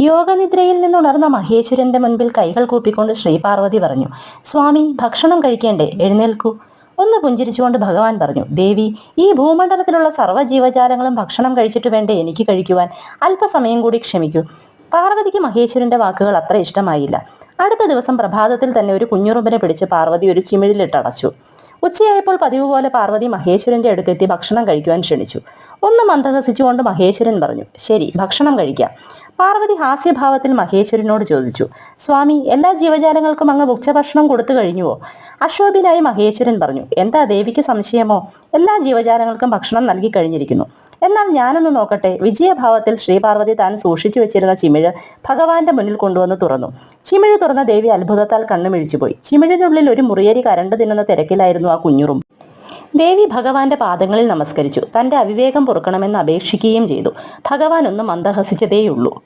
യോഗനിദ്രയിൽ നിന്നുണർന്ന മഹേശ്വരന്റെ മുൻപിൽ കൈകൾ കൂപ്പിക്കൊണ്ട് ശ്രീപാർവതി പറഞ്ഞു സ്വാമി ഭക്ഷണം കഴിക്കേണ്ടേ? എഴുന്നേൽക്കൂ. ഒന്ന് പുഞ്ചിരിച്ചുകൊണ്ട് ഭഗവാൻ പറഞ്ഞു ദേവി ഈ ഭൂമണ്ഡലത്തിലുള്ള സർവ ജീവജാലങ്ങളും ഭക്ഷണം കഴിച്ചിട്ട് വേണ്ടേ എനിക്ക് കഴിക്കുവാൻ? അല്പസമയം കൂടി ക്ഷമിക്കൂ. പാർവതിക്ക് മഹേശ്വരന്റെ വാക്കുകൾ അത്ര ഇഷ്ടമായില്ല. അടുത്ത ദിവസം പ്രഭാതത്തിൽ തന്നെ ഒരു കുഞ്ഞുറുമ്പിനെ പിടിച്ച് പാർവതി ഒരു ചിമിഴിലിട്ടടച്ചു. ഉച്ചയായപ്പോൾ പതിവ് പോലെ പാർവതി മഹേശ്വരന്റെ അടുത്തെത്തി ഭക്ഷണം കഴിക്കുവാൻ ക്ഷണിച്ചു. ഒന്ന് മന്ദഹസിച്ചുകൊണ്ട് മഹേശ്വരൻ പറഞ്ഞു ശരി ഭക്ഷണം കഴിക്കാം. പാർവതി ഹാസ്യഭാവത്തിൽ മഹേശ്വരനോട് ചോദിച്ചു സ്വാമി എല്ലാ ജീവജാലങ്ങൾക്കും അങ്ങ് ഉച്ചഭക്ഷണം കൊടുത്തു കഴിഞ്ഞുവോ? അശോഭിനായി മഹേശ്വരൻ പറഞ്ഞു എന്താ ദേവിക്ക് സംശയമോ? എല്ലാ ജീവജാലങ്ങൾക്കും ഭക്ഷണം നൽകി കഴിഞ്ഞിരിക്കുന്നു. എന്നാൽ ഞാനൊന്ന് നോക്കട്ടെ. വിജയഭാവത്തിൽ ശ്രീപാർവതി താൻ സൂക്ഷിച്ചു വെച്ചിരുന്ന ചിമിഴ് ഭഗവാന്റെ മുന്നിൽ കൊണ്ടുവന്ന് തുറന്നു. ചിമിഴ് തുറന്ന ദേവി അത്ഭുതത്താൽ കണ്ണുമിഴിച്ചുപോയി. ചിമിഴിനുള്ളിൽ ഒരു മുറിയേരി കരണ്ട് തിന്നുന്ന തിരക്കിലായിരുന്നു ആ കുഞ്ഞുറും. ദേവി ഭഗവാന്റെ പാദങ്ങളിൽ നമസ്കരിച്ചു. തന്റെ അവിവേകം പൊറുക്കണമെന്ന് അപേക്ഷിക്കുകയും ചെയ്തു. ഭഗവാൻ ഒന്ന് മന്ദഹസിച്ചതേയുള്ളൂ